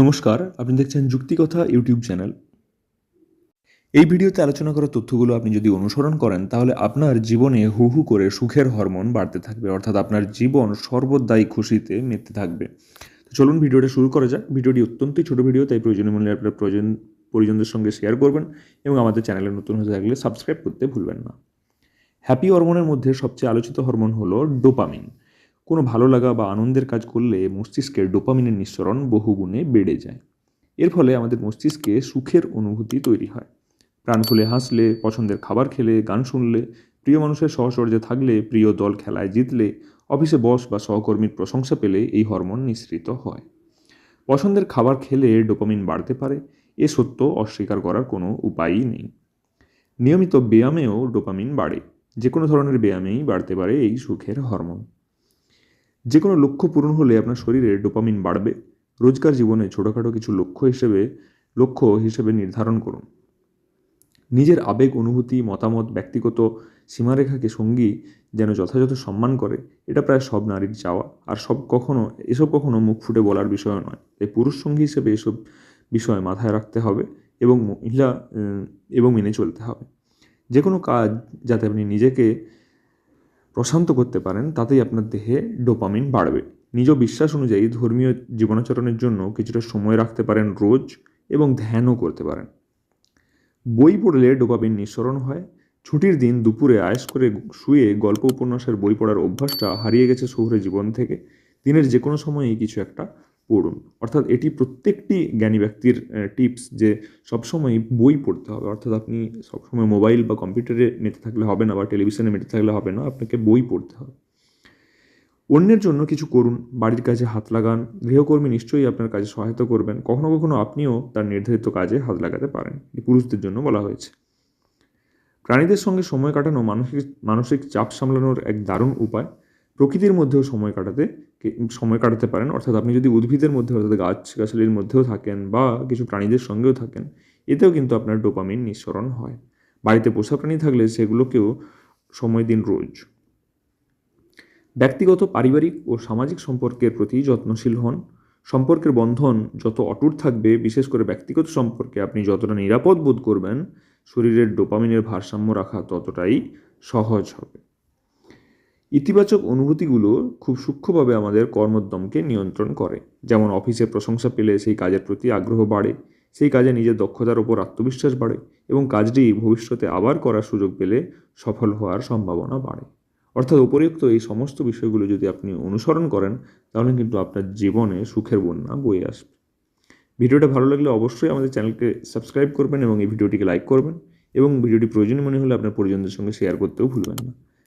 নমস্কার, আপনি দেখছেন যুক্তিকথা ইউটিউব চ্যানেল। এই ভিডিওতে আলোচনা করা তথ্যগুলো আপনি যদি অনুসরণ করেন, তাহলে আপনার জীবনে হু হু করে সুখের হরমোন বাড়তে থাকবে, অর্থাৎ আপনার জীবন সর্বদাই খুশিতে মেতে থাকবে। তো চলুন ভিডিওটা শুরু করা যাক। ভিডিওটি অত্যন্তই ছোট ভিডিও, তাই প্রয়োজনীয় মূল্যে আপনার প্রয়োজন, পরিজনদের সঙ্গে শেয়ার করবেন এবং আমাদের চ্যানেলে নতুন হয়ে থাকলে সাবস্ক্রাইব করতে ভুলবেন না। হ্যাপি হরমোনের মধ্যে সবচেয়ে আলোচিত হরমোন হলো ডোপামিন কোনো ভালো লাগা বা আনন্দের কাজ করলে মস্তিষ্কের ডোপামিনের নিঃসরণ বহুগুণে বেড়ে যায়। এর ফলে আমাদের মস্তিষ্কে সুখের অনুভূতি তৈরি হয়। প্রাণ খুলে হাসলে, পছন্দের খাবার খেলে, গান শুনলে, প্রিয় মানুষের সহচর্যে থাকলে, প্রিয় দল খেলায় জিতলে, অফিসে বস বা সহকর্মীর প্রশংসা পেলে এই হরমোন নিঃসৃত হয়। পছন্দের খাবার খেলে ডোপামিন বাড়তে পারে, এ সত্য অস্বীকার করার কোনো উপায়ই নেই। নিয়মিত ব্যায়ামেও ডোপামিন বাড়ে যে কোনো ধরনের ব্যায়ামেই বাড়তে পারে এই সুখের হরমোন। যে কোনো লক্ষ্য পূরণ হলে আপনার শরীরে ডোপামিন বাড়বে। রোজকার জীবনে ছোটোখাটো কিছু লক্ষ্য হিসেবে লক্ষ্য হিসেবে নির্ধারণ করুন। নিজের আবেগ, অনুভূতি, মতামত, ব্যক্তিগত সীমারেখাকে সঙ্গী যেন যথাযথ সম্মান করে, এটা প্রায় সব নারীর চাওয়া। আর সব কখনো, এসব কখনো মুখ ফুটে বলার বিষয় নয়। তাই পুরুষ সঙ্গী হিসেবে এসব বিষয় মাথায় রাখতে হবে এবং মহিলা এবং মেনে চলতে হবে। যে কোনো কাজ যাতে আপনি নিজেকে প্রশান্ত করতে পারেন, তাতেই আপনার দেহে ডোপামিন বাড়বে। নিজ বিশ্বাস অনুযায়ী ধর্মীয় জীবনাচরণের জন্য কিছুটা সময় রাখতে পারেন রোজ এবং ধ্যানও করতে পারেন। বই পড়লে ডোপামিন নিঃসরণ হয়। ছুটির দিন দুপুরে আয়েস করে শুয়ে গল্প উপন্যাসের বই পড়ার অভ্যাসটা হারিয়ে গেছে শহুরে জীবন থেকে। দিনের যে কোনো সময়েই কিছু একটা পড়ুন। অর্থাৎ এটি প্রত্যেকটি জ্ঞানী ব্যক্তির টিপস যে সবসময় বই পড়তে হবে। অর্থাৎ আপনি সবসময় মোবাইল বা কম্পিউটারে মেতে থাকলে হবে না বা টেলিভিশনে মেতে থাকলে হবে না, আপনাকে বই পড়তে হবে। অন্যের জন্য কিছু করুন। বাড়ির কাজে হাত লাগান। গৃহকর্মী নিশ্চয়ই আপনার কাজে সহায়তা করবেন। কখনো কখনো আপনিও তার নির্ধারিত কাজে হাত লাগাতে পারেন। পুরুষদের জন্য বলা হয়েছে। প্রাণীদের সঙ্গে সময় কাটানো মানসিক মানসিক চাপ সামলানোর এক দারুণ উপায়। প্রকৃতির মধ্যেও সময় কাটাতে সময় কাটাতে পারেন। অর্থাৎ আপনি যদি উদ্ভিদের মধ্যে অর্থাৎ গাছ গাছালির মধ্যেও থাকেন বা কিছু প্রাণীদের সঙ্গেও থাকেন, এতেও কিন্তু আপনার ডোপামিন নিঃসরণ হয়। বাড়িতে পোষা প্রাণী থাকলে সেগুলোকেও সময় দিন রোজ। ব্যক্তিগত, পারিবারিক ও সামাজিক সম্পর্কের প্রতি যত্নশীল হন। সম্পর্কের বন্ধন যত অটুট থাকবে, বিশেষ করে ব্যক্তিগত সম্পর্কে আপনি যতটা নিরাপদ বোধ করবেন, শরীরের ডোপামিনের ভারসাম্য রাখা ততটাই সহজ হবে। ইতিবাচক অনুভূতিগুলো খুব সূক্ষ্মভাবে আমাদের কর্মোদ্যমকে নিয়ন্ত্রণ করে। যেমন অফিসে প্রশংসা পেলে সেই কাজের প্রতি আগ্রহ বাড়ে, সেই কাজে নিজের দক্ষতার ওপর আত্মবিশ্বাস বাড়ে এবং কাজটি ভবিষ্যতে আবার করার সুযোগ পেলে সফল হওয়ার সম্ভাবনা বাড়ে। অর্থাৎ উপরিউক্ত এই সমস্ত বিষয়গুলো যদি আপনি অনুসরণ করেন, তাহলে কিন্তু আপনার জীবনে সুখের বন্যা বয়ে আসবে। ভিডিওটা ভালো লাগলে অবশ্যই আমাদের চ্যানেলকে সাবস্ক্রাইব করবেন এবং এই ভিডিওটিকে লাইক করবেন এবং ভিডিওটি প্রয়োজনীয় মনে হলে আপনার পরিজনদের সঙ্গে শেয়ার করতেও ভুলবেন না।